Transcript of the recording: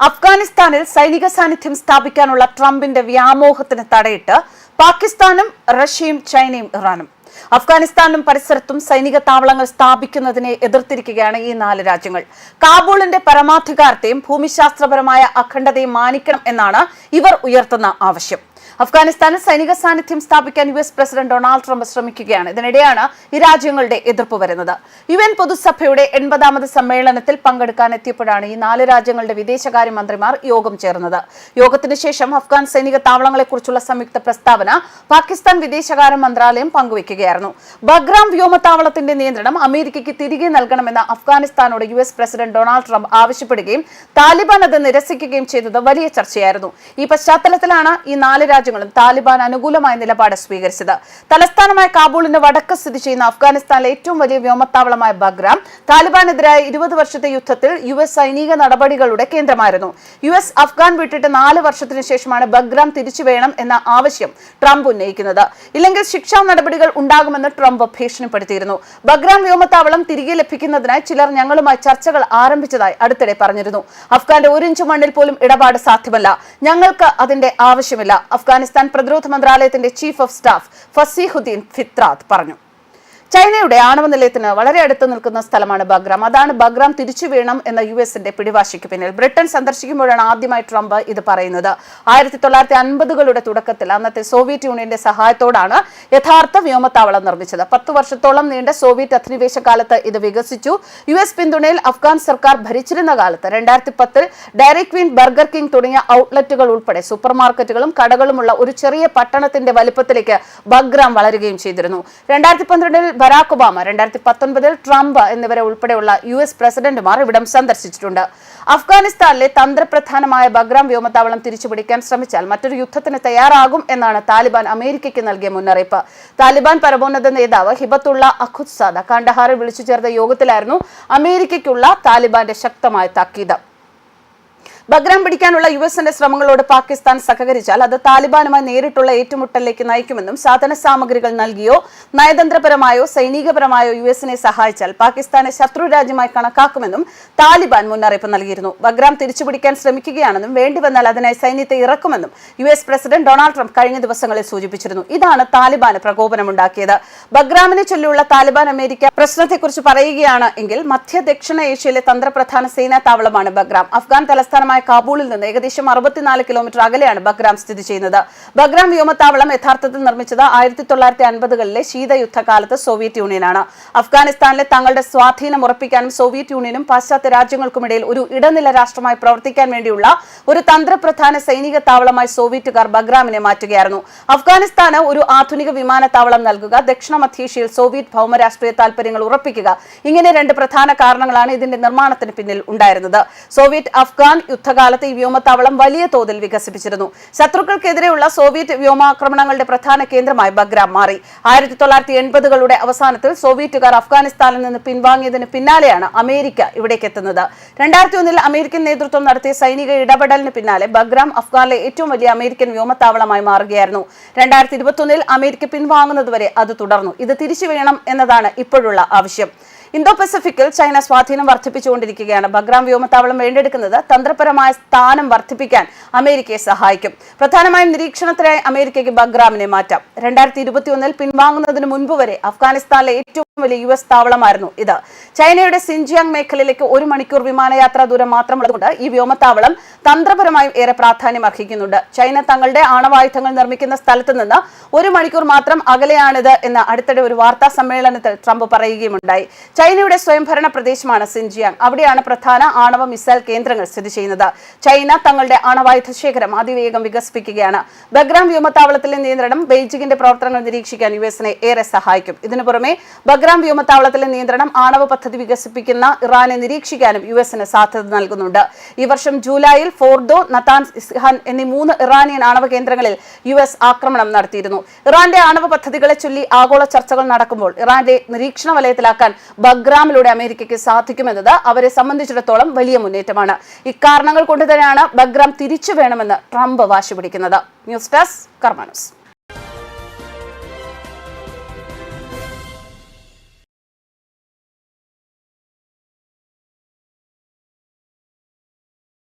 അഫ്ഗാനിസ്ഥാനിൽ സൈനിക സാന്നിധ്യം സ്ഥാപിക്കാനുള്ള ട്രംപിന്റെ വ്യാമോഹത്തിന് തടയിട്ട് പാകിസ്ഥാനും റഷ്യയും ചൈനയും ഇറാനും. അഫ്ഗാനിസ്ഥാനും പരിസരത്തും സൈനിക താവളങ്ങൾ സ്ഥാപിക്കുന്നതിനെ എതിർത്തിരിക്കുകയാണ് ഈ നാല് രാജ്യങ്ങൾ. കാബൂളിന്റെ പരമാധികാരത്തെയും ഭൂമിശാസ്ത്രപരമായ അഖണ്ഡതയും മാനിക്കണം എന്നാണ് ഇവർ ഉയർത്തുന്ന ആവശ്യം. അഫ്ഗാനിസ്ഥാനിൽ സൈനിക സാന്നിധ്യം സ്ഥാപിക്കാൻ U S president Donald Trump ശ്രമിക്കുകയാണ്. ഇതിനിടെയാണ് ഈ രാജ്യങ്ങളുടെ എതിർപ്പ് വരുന്നത്. യു എൻ പൊതുസഭയുടെ എൺപതാമത് സമ്മേളനത്തിൽ പങ്കെടുക്കാൻ എത്തിയപ്പോഴാണ് ഈ നാല് രാജ്യങ്ങളുടെ വിദേശകാര്യമന്ത്രിമാർ യോഗം ചേർന്നത്. യോഗത്തിന് ശേഷം അഫ്ഗാൻ സൈനിക താവളങ്ങളെക്കുറിച്ചുള്ള സംയുക്ത പ്രസ്താവന പാകിസ്ഥാൻ വിദേശകാര്യ മന്ത്രാലയം പങ്കുവയ്ക്കുകയായിരുന്നു. ബഗ്രാം വ്യോമതാവളത്തിന്റെ നിയന്ത്രണം അമേരിക്കയ്ക്ക് തിരികെ നൽകണമെന്ന് അഫ്ഗാനിസ്ഥാനോട് U S president Donald Trump ആവശ്യപ്പെടുകയും താലിബാൻ അത് നിരസിക്കുകയും ചെയ്തത് വലിയ ചർച്ചയായിരുന്നു. ഈ പശ്ചാത്തലത്തിലാണ് ഈ നാല് രാജ്യങ്ങളും താലിബാൻ അനുകൂലമായ നിലപാട് സ്വീകരിച്ചത്. തലസ്ഥാനമായ കാബൂളിന് വടക്ക് സ്ഥിതി ചെയ്യുന്ന അഫ്ഗാനിസ്ഥാനിലെ ഏറ്റവും വലിയ വ്യോമത്താവളമായ ബഗ്രാം താലിബാനെതിരായ ഇരുപത് വർഷത്തെ യുദ്ധത്തിൽ യു എസ് സൈനിക നടപടികളുടെ കേന്ദ്രമായിരുന്നു. യു എസ് അഫ്ഗാൻ വിട്ടിട്ട് നാല് വർഷത്തിനു ശേഷമാണ് ബഗ്രാം തിരിച്ചു വേണം എന്ന ആവശ്യം ട്രംപ് ഉന്നയിക്കുന്നത്. ഇല്ലെങ്കിൽ ശിക്ഷാ നടപടികൾ ഉണ്ടാകുമെന്ന് ട്രംപ് ഭീഷണിപ്പെടുത്തിയിരുന്നു. ബഗ്രാം വ്യോമത്താവളം തിരികെ ലഭിക്കുന്നതിനായി ചിലർ ഞങ്ങളുമായി ചർച്ചകൾ ആരംഭിച്ചതായി അടുത്തിടെ പറഞ്ഞിരുന്നു. അഫ്ഗാന്റെ ഒരു ഇഞ്ച് മണ്ണിൽ പോലും ഇടപാട് സാധ്യമല്ല. ഞങ്ങൾക്ക് അതിന്റെ ആവശ്യമില്ല. അഫ്ഗാനിസ്ഥാൻ പ്രതിരോധ മന്ത്രാലയത്തിന്റെ chief of staff Fasihuddin Fitrat പറഞ്ഞു. ചൈനയുടെ ആണവ നിലയത്തിന് വളരെ അടുത്ത് നിൽക്കുന്ന സ്ഥലമാണ് ബഗ്രാം. അതാണ് ബഗ്രാം തിരിച്ചു വീണം എന്ന യു എസിന്റെ പിടിവാശിക്ക് പിന്നിൽ. ബ്രിട്ടൻ സന്ദർശിക്കുമ്പോഴാണ് ആദ്യമായി ട്രംപ് ഇത് പറയുന്നത്. ആയിരത്തി തൊള്ളായിരത്തി അൻപതുകളുടെ തുടക്കത്തിൽ അന്നത്തെ സോവിയറ്റ് യൂണിയന്റെ സഹായത്തോടാണ് യഥാർത്ഥ വ്യോമത്താവളം നിർമ്മിച്ചത്. പത്ത് വർഷത്തോളം നീണ്ട സോവിയറ്റ് അധിനിവേശ കാലത്ത് ഇത് വികസിച്ചു. യു എസ് പിന്തുണയിൽ അഫ്ഗാൻ സർക്കാർ ഭരിച്ചിരുന്ന കാലത്ത് രണ്ടായിരത്തി പത്തിൽ ഡയറി ക്വീൻ ബർഗർ കിങ് തുടങ്ങിയ ഔട്ട്ലെറ്റുകൾ ഉൾപ്പെടെ സൂപ്പർ മാർക്കറ്റുകളും കടകളുമുള്ള ഒരു ചെറിയ പട്ടണത്തിന്റെ വലിപ്പത്തിലേക്ക് ബഗ്രാം വളരുകയും ചെയ്തിരുന്നു. രണ്ടായിരത്തി പന്ത്രണ്ടിൽ ബരാക് ഒബാമ രണ്ടായിരത്തി പത്തൊൻപതിൽ ട്രംപ് എന്നിവരെ ഉൾപ്പെടെയുള്ള യു എസ് പ്രസിഡന്റുമാർ ഇവിടം സന്ദർശിച്ചിട്ടുണ്ട്. അഫ്ഗാനിസ്ഥാനിലെ തന്ത്രപ്രധാനമായ ബഗ്രാം വ്യോമത്താവളം തിരിച്ചുപിടിക്കാൻ ശ്രമിച്ചാൽ മറ്റൊരു യുദ്ധത്തിന് തയ്യാറാകും എന്നാണ് താലിബാൻ അമേരിക്കയ്ക്ക് നൽകിയ മുന്നറിയിപ്പ്. താലിബാൻ പരമോന്നത നേതാവ് ഹിബത്തുള്ള അഖുദ്സാദ കണ്ടഹാറിൽ വിളിച്ചു ചേർത്ത യോഗത്തിലായിരുന്നു അമേരിക്കയ്ക്കുള്ള താലിബാന്റെ ശക്തമായ താക്കീത്. ബഗ്രാം പിടിക്കാനുള്ള യു എസിന്റെ ശ്രമങ്ങളോട് പാകിസ്ഥാൻ സഹകരിച്ചാൽ അത് താലിബാനുമായി നേരിട്ടുള്ള ഏറ്റുമുട്ടലിലേക്ക് നയിക്കുമെന്നും സാധന സാമഗ്രികൾ നൽകിയോ നയതന്ത്രപരമായോ സൈനികപരമായോ യു എസിനെ സഹായിച്ചാൽ പാകിസ്ഥാനെ ശത്രു രാജ്യമായി കണക്കാക്കുമെന്നും താലിബാൻ മുന്നറിയിപ്പ് നൽകിയിരുന്നു. ബഗ്രാം തിരിച്ചുപിടിക്കാൻ ശ്രമിക്കുകയാണെന്നും വേണ്ടിവന്നാൽ അതിനായി സൈന്യത്തെ ഇറക്കുമെന്നും U S president Donald Trump കഴിഞ്ഞ ദിവസങ്ങളിൽ സൂചിപ്പിച്ചിരുന്നു. ഇതാണ് താലിബാന് പ്രകോപനമുണ്ടാക്കിയത്. ബഗ്രാമിനെ ചൊല്ലിയുള്ള താലിബാൻ അമേരിക്ക പ്രശ്നത്തെക്കുറിച്ച് പറയുകയാണ് എങ്കിൽ മധ്യ ദക്ഷിണ ഏഷ്യയിലെ തന്ത്രപ്രധാന സേനാ താവളമാണ് ബഗ്രാം അഫ്ഗാൻ തലസ്ഥാനമായ കാബൂളിൽ നിന്ന് ഏകദേശം അറുപത്തിനാല് കിലോമീറ്റർ അകലെയാണ് ബഗ്രാം സ്ഥിതി ചെയ്യുന്നത്. ബഗ്രാം വ്യോമത്താവളം യഥാർത്ഥത്തിൽ നിർമ്മിച്ചത് ആയിരത്തി തൊള്ളായിരത്തി അൻപതുകളിലെ ശീതയുദ്ധകാലത്ത് സോവിയറ്റ് യൂണിയനാണ്. അഫ്ഗാനിസ്ഥാനിലെ തങ്ങളുടെ സ്വാധീനം ഉറപ്പിക്കാനും സോവിയറ്റ് യൂണിയനും പാശ്ചാത്യ രാജ്യങ്ങൾക്കുമിടയിൽ ഒരു ഇടനില രാഷ്ട്രമായി പ്രവർത്തിക്കാൻ വേണ്ടിയുള്ള ഒരു തന്ത്രപ്രധാന സൈനിക താവളമായി സോവിയറ്റുകാർ ബഗ്രാമിനെ മാറ്റുകയായിരുന്നു. അഫ്ഗാനിസ്ഥാന് ഒരു ആധുനിക വിമാനത്താവളം നൽകുക ദക്ഷിണ മധ്യേഷ്യയിൽ സോവിയറ്റ് ഭൗമരാഷ്ട്രീയ താൽപര്യങ്ങൾ ഉറപ്പിക്കുക ഇങ്ങനെ രണ്ട് പ്രധാന കാരണങ്ങളാണ് ഇതിന്റെ നിർമ്മാണത്തിന് പിന്നിൽ ഉണ്ടായിരുന്നത്. സോവിയറ്റ് അഫ്ഗാൻ യുദ്ധകാലത്ത് ഈ വ്യോമത്താവളം വലിയ തോതിൽ വികസിപ്പിച്ചിരുന്നു. ശത്രുക്കൾക്കെതിരെയുള്ള സോവിയറ്റ് വ്യോമാക്രമണങ്ങളുടെ പ്രധാന കേന്ദ്രമായി ബഗ്രാം മാറി. ആയിരത്തി തൊള്ളായിരത്തി എൺപതുകളുടെ അവസാനത്തിൽ സോവിയറ്റുകാർ അഫ്ഗാനിസ്ഥാനിൽ നിന്ന് പിൻവാങ്ങിയതിന് പിന്നാലെയാണ് അമേരിക്ക ഇവിടേക്ക് എത്തുന്നത്. രണ്ടായിരത്തി ഒന്നിൽ അമേരിക്കൻ നേതൃത്വം നടത്തിയ സൈനിക ഇടപെടലിന് പിന്നാലെ ബഗ്രാം അഫ്ഗാനിലെ ഏറ്റവും വലിയ അമേരിക്കൻ വ്യോമത്താവളമായി മാറുകയായിരുന്നു. രണ്ടായിരത്തി ഇരുപത്തൊന്നിൽ അമേരിക്ക പിൻവാങ്ങുന്നതുവരെ അത് തുടർന്നു. ഇത് തിരിച്ചു വേണം എന്നതാണ് ഇപ്പോഴുള്ള ആവശ്യം. ഇന്തോ പസഫിക്കിൽ ചൈന സ്വാധീനം വർദ്ധിപ്പിച്ചുകൊണ്ടിരിക്കുകയാണ്. ബഗ്രാം വ്യോമത്താവളം വേണ്ടെടുക്കുന്നത് തന്ത്രപരമായ സ്ഥാനം വർദ്ധിപ്പിക്കാൻ അമേരിക്കയെ സഹായിക്കും. പ്രധാനമായും നിരീക്ഷണത്തിനായി അമേരിക്കയ്ക്ക് ബഗ്രാമിനെ മാറ്റാം. രണ്ടായിരത്തി ഇരുപത്തിയൊന്നിൽ പിൻവാങ്ങുന്നതിന് മുൻപ് വരെ അഫ്ഗാനിസ്ഥാനിലെ ഏറ്റവും വലിയ യു എസ് താവളമായിരുന്നു ഇത്. ചൈനയുടെ സിൻജിയാങ് മേഖലയിലേക്ക് ഒരു മണിക്കൂർ വിമാനയാത്രാ ദൂരം മാത്രമുള്ളതുകൊണ്ട് ഈ വ്യോമത്താവളം തന്ത്രപരമായും ഏറെ പ്രാധാന്യം അർഹിക്കുന്നുണ്ട്. ചൈന തങ്ങളുടെ ആണവായുധങ്ങൾ നിർമ്മിക്കുന്ന സ്ഥലത്ത് നിന്ന് ഒരു മണിക്കൂർ മാത്രം അകലെയാണിത് എന്ന് അടുത്തിടെ ഒരു വാർത്താ സമ്മേളനത്തിൽ ട്രംപ് പറയുകയുമുണ്ടായി. ചൈനയുടെ സ്വയംഭരണ പ്രദേശമാണ് സിൻജിയാങ്. അവിടെയാണ് പ്രധാന ആണവ മിസൈൽ കേന്ദ്രങ്ങൾ സ്ഥിതി ചെയ്യുന്നത്. ചൈന തങ്ങളുടെ ആണവായുധ ശേഖരം അതിവേഗം വികസിപ്പിക്കുകയാണ്. ബഗ്രാം വ്യോമത്താവളത്തിലെ നിയന്ത്രണം ബെയ്ജിങ്ങിന്റെ പ്രവർത്തനങ്ങൾ നിരീക്ഷിക്കാൻ യു എസിനെ ഏറെ സഹായിക്കും. ഇതിനു പുറമെ ബഗ്രാം വ്യോമത്താവളത്തിലെ നിയന്ത്രണം ആണവ പദ്ധതി വികസിപ്പിക്കുന്ന ഇറാനെ നിരീക്ഷിക്കാനും യു എസിന് സാധ്യത നൽകുന്നുണ്ട്. ഈ വർഷം ജൂലൈയിൽ ഫോർഡോ നത്താൻ ഇസ്ഹാൻ എന്നീ മൂന്ന് ഇറാനിയൻ ആണവ കേന്ദ്രങ്ങളിൽ യു എസ് ആക്രമണം നടത്തിയിരുന്നു. ഇറാന്റെ ആണവ പദ്ധതികളെ ചൊല്ലി ആഗോള ചർച്ചകൾ നടക്കുമ്പോൾ ഇറാന്റെ നിരീക്ഷണ വലയത്തിലാക്കാൻ ബഗ്രാമിലൂടെ അമേരിക്കയ്ക്ക് സാധിക്കുമെന്നത് അവരെ സംബന്ധിച്ചിടത്തോളം വലിയ മുന്നേറ്റമാണ്. ഇക്കാരണങ്ങൾ കൊണ്ട് തന്നെയാണ് ബഗ്രാം തിരിച്ചു വേണമെന്ന് ട്രംപ് വാശി പിടിക്കുന്നത് ന്യൂസ് ഡെസ്ക് കർമാനസ്